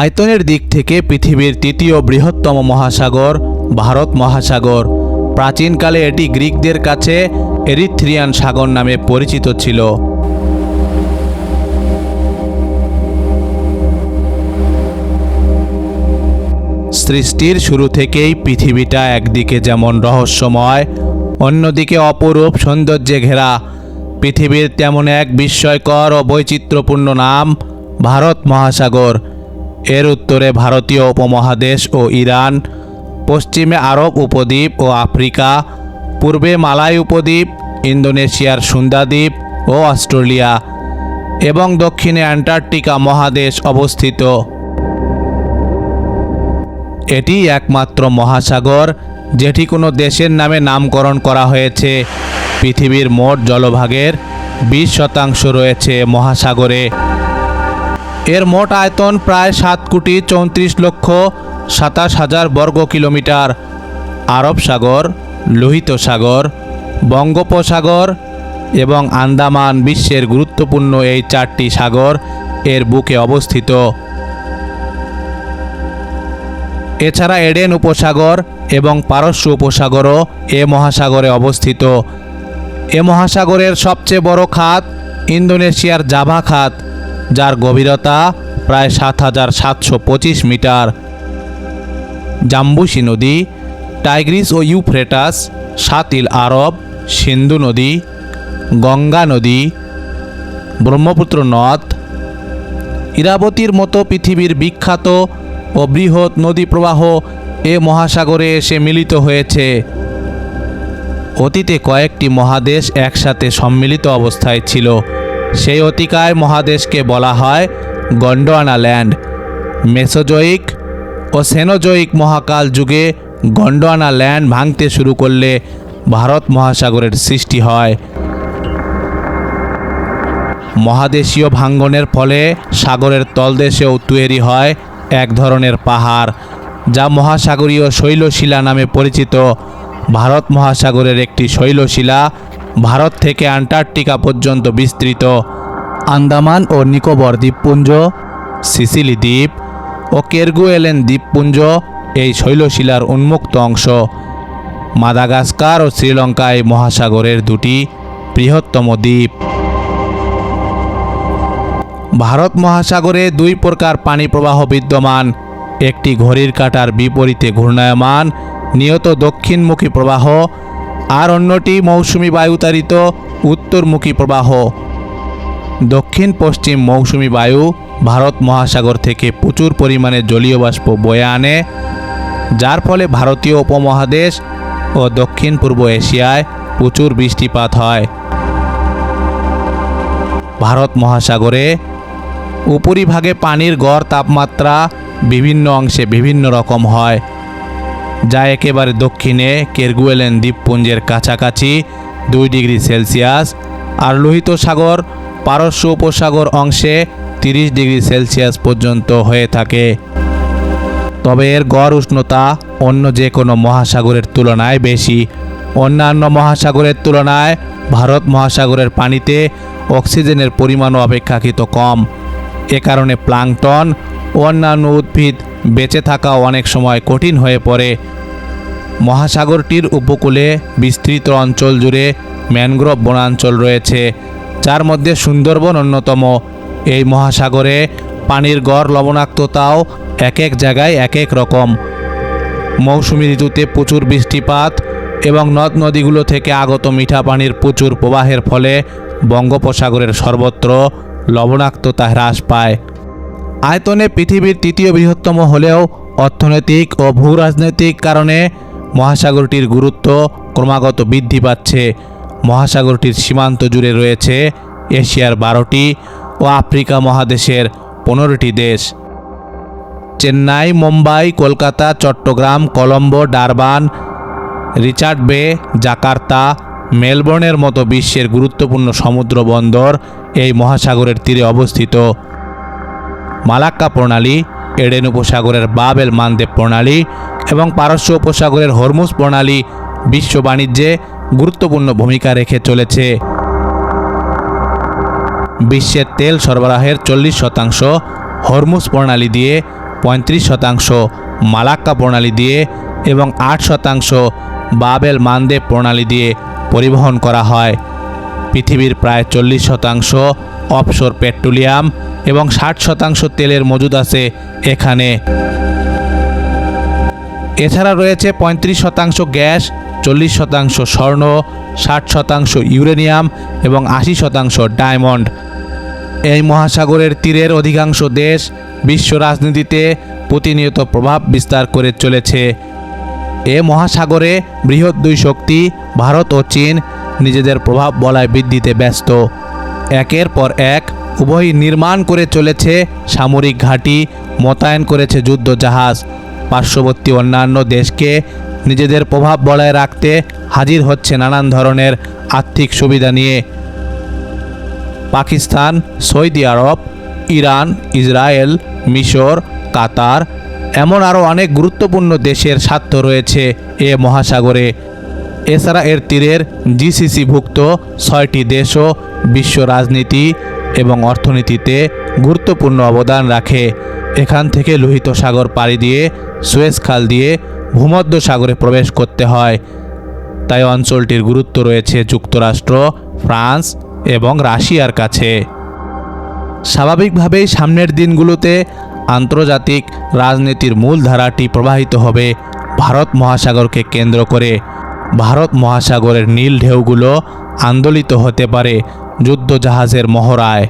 আয়তনের দিক থেকে পৃথিবীর তৃতীয় বৃহত্তম মহাসাগর, ভারত মহাসাগর। প্রাচীনকালে এটি গ্রিকদের কাছে এরিথ্রিয়ান সাগর নামে পরিচিত ছিল। সৃষ্টির শুরু থেকেই পৃথিবীটা একদিকে যেমন রহস্যময়, অন্যদিকে অপরূপ সৌন্দর্যে ঘেরা। পৃথিবীর তেমন এক বিস্ময়কর ও বৈচিত্র্যপূর্ণ নাম, ভারত মহাসাগর। এর উত্তরে ভারতীয় উপমহাদেশ ও ইরান, পশ্চিমে আরব উপদ্বীপ ও আফ্রিকা, পূর্বে মালাই উপদ্বীপ, ইন্দোনেশিয়ার সুন্দাদ্বীপ ও অস্ট্রেলিয়া এবং দক্ষিণে অ্যান্টার্কটিকা মহাদেশ অবস্থিত। এটি একমাত্র মহাসাগর, যেটি কোনো দেশের নামে নামকরণ করা হয়েছে। পৃথিবীর মোট জলভাগের বিশ শতাংশ রয়েছে মহাসাগরে। এর মোট আয়তন প্রায় সাত কোটি চৌত্রিশ লক্ষ সাতাশ হাজার বর্গ কিলোমিটার। আরব সাগর, লোহিত সাগর, বঙ্গোপসাগর এবং আন্দামান বিশ্বের গুরুত্বপূর্ণ এই চারটি সাগর এর বুকে অবস্থিত। এছাড়া এডেন উপসাগর এবং পারস্য উপসাগরও এ মহাসাগরে অবস্থিত। এ মহাসাগরের সবচেয়ে বড় খাত ইন্দোনেশিয়ার জাভা খাত। যার গভীরতা প্রায় সাত হাজার সাতশো পঁচিশ মিটার। জাম্বুসি নদী, টাইগ্রিস ও ইউফ্রেটাস সাতিল আরব, সিন্ধু নদী, গঙ্গা নদী, ব্রহ্মপুত্র নদ, ইরাবতীর মতো পৃথিবীর বিখ্যাত ও বৃহৎ নদী প্রবাহ এ মহাসাগরে এসে মিলিত হয়েছে। অতীতে কয়েকটি মহাদেশ একসাথে সম্মিলিত অবস্থায় ছিল। সেই অতিকায় মহাদেশকে বলা হয় গন্ডোয়ানা ল্যান্ড। মেসোজয়িক ও সেনোজয়িক মহাকাল যুগে গন্ডোয়ানা ল্যান্ড ভাঙতে শুরু করলে ভারত মহাসাগরের সৃষ্টি হয়। মহাদেশীয় ভাঙ্গনের ফলে সাগরের তলদেশেও তৈরি হয় এক ধরনের পাহাড়, যা মহাসাগরীয় শৈলশিলা নামে পরিচিত। ভারত মহাসাগরের একটি শৈলশিলা ভারত থেকে আন্টার্কটিকা পর্যন্ত বিস্তৃত আন্দামান ও নিকোবর দ্বীপপুঞ্জ, সিসিলি দ্বীপ ও কেরগুয়েলেন দ্বীপপুঞ্জ এই শৈলশিলার উন্মুক্ত অংশ। মাদাগাস্কার ও শ্রীলঙ্কা এই মহাসাগরের দুটি বৃহত্তম দ্বীপ। ভারত মহাসাগরে দুই প্রকার পানি প্রবাহ বিদ্যমান, একটি ঘড়ির কাঁটার বিপরীতে ঘূর্ণায়মান, নিয়ত দক্ষিণমুখী প্রবাহ আর অন্যটি মৌসুমি বায়ুতাড়িত উত্তরমুখী প্রবাহ। দক্ষিণ পশ্চিম মৌসুমি বায়ু ভারত মহাসাগর থেকে প্রচুর পরিমাণে জলীয় বাষ্প বয়ে আনে, যার ফলে ভারতীয় উপমহাদেশ ও দক্ষিণ পূর্ব এশিয়ায় প্রচুর বৃষ্টিপাত হয়। ভারত মহাসাগরে উপরিভাগে পানির গড় তাপমাত্রা বিভিন্ন অংশে বিভিন্ন রকম হয়। যা একেবারে দক্ষিণে কেরগুয়েলেন দ্বীপপুঞ্জের কাছাকাছি, দুই ডিগ্রি সেলসিয়াস। আর লোহিত সাগর, পারস্য উপসাগর অংশে তিরিশ ডিগ্রি সেলসিয়াস পর্যন্ত হয়ে থাকে। তবে এর গড় উষ্ণতা অন্য যে কোনো মহাসাগরের তুলনায় বেশি। অন্যান্য মহাসাগরের তুলনায় ভারত মহাসাগরের পানিতে অক্সিজেনের পরিমাণও অপেক্ষাকৃত কম। এ কারণে প্লাংটন অন্যান্য উদ্ভিদ বেঁচে থাকা অনেক সময় কঠিন হয়ে পড়ে। মহাসাগরটির উপকূলে বিস্তৃত অঞ্চল জুড়ে ম্যানগ্রোভ বনাঞ্চল রয়েছে, যার মধ্যে সুন্দরবন অন্যতম। এই মহাসাগরে পানির গড় লবণাক্ততাও এক এক জায়গায় এক এক রকম। মৌসুমী ঋতুতে প্রচুর বৃষ্টিপাত এবং নদ নদীগুলো থেকে আগত মিঠা পানির প্রচুর প্রবাহের ফলে বঙ্গোপসাগরের সর্বত্র লবণাক্ততা হ্রাস পায়। আয়তনে পৃথিবীর তৃতীয় বৃহত্তম হলেও অর্থনৈতিক ও ভূরাজনৈতিক কারণে মহাসাগরটির গুরুত্ব ক্রমাগত বৃদ্ধি পাচ্ছে। মহাসাগরটির সীমান্ত জুড়ে রয়েছে এশিয়ার বারোটি ও আফ্রিকা মহাদেশের পনেরোটি দেশ। Chennai, Mumbai, Kolkata, Chattogram, Colombo, Durban, Richards Bay, Jakarta, মেলবোর্নের মতো বিশ্বের গুরুত্বপূর্ণ সমুদ্র বন্দর এই মহাসাগরের তীরে অবস্থিত। মালাক্কা প্রণালী, এডেন উপসাগরের বাবেল মানদেব প্রণালী এবং পারস্য উপসাগরের হরমুজ প্রণালী বিশ্ব বাণিজ্যে গুরুত্বপূর্ণ ভূমিকা রেখে চলেছে। বিশ্বের তেল সরবরাহের চল্লিশ শতাংশ হরমুজ প্রণালী দিয়ে, পঁয়ত্রিশ শতাংশ মালাক্কা প্রণালী দিয়ে এবং আট শতাংশ বাবেল মানদেব প্রণালী দিয়ে পরিবহন করা হয়। পৃথিবীর প্রায় চল্লিশ শতাংশ অফশোর পেট্রোলিয়াম এবং ষাট শতাংশ তেলের মজুদ আছে এখানে। এছাড়া রয়েছে পঁয়ত্রিশ শতাংশ গ্যাস, চল্লিশ শতাংশ স্বর্ণ, ষাট শতাংশ ইউরেনিয়াম এবং আশি শতাংশ ডায়মন্ড। এই মহাসাগরের তীরের অধিকাংশ দেশ বিশ্ব রাজনীতিতে প্রতিনিয়ত প্রভাব বিস্তার করে চলেছে। এ মহাসাগরে বৃহৎ দুই শক্তি, ভারত ও চীন, নিজেদের প্রভাব বলায় বৃদ্ধিতে ব্যস্ত। একের পর এক উভয়ই নির্মাণ করে চলেছে সামরিক ঘাঁটি, মোতায়েন করেছে যুদ্ধ জাহাজ পার্শ্ববর্তী অন্যান্য দেশকে নিজেদের প্রভাব বলায় রাখতে হাজির হচ্ছে নানান ধরনের আর্থিক সুবিধা নিয়ে। Pakistan, Saudi Arab, Iran, Israel, মিশর, কাতার এমন আরও অনেক গুরুত্বপূর্ণ দেশের স্বার্থ রয়েছে এ মহাসাগরে। এছাড়া এর তীরের জিসিসিভুক্ত ছয়টি দেশও বিশ্ব রাজনীতি এবং অর্থনীতিতে গুরুত্বপূর্ণ অবদান রাখে। এখান থেকে লোহিত সাগর পাড়ি দিয়ে সুয়েজ খাল দিয়ে ভূমধ্য সাগরে প্রবেশ করতে হয়। তাই অঞ্চলটির গুরুত্ব রয়েছে যুক্তরাষ্ট্র, ফ্রান্স এবং রাশিয়ার কাছে। স্বাভাবিকভাবেই সামনের দিনগুলোতে আন্তর্জাতিক রাজনীতির মূল ধারাটি প্রবাহিত হবে। ভারত মহাসাগরকে কেন্দ্র করে ভারত মহাসাগরের নীল ঢেউগুলো আন্দোলিত হতে পারে যুদ্ধজাহাজের মহড়ায়।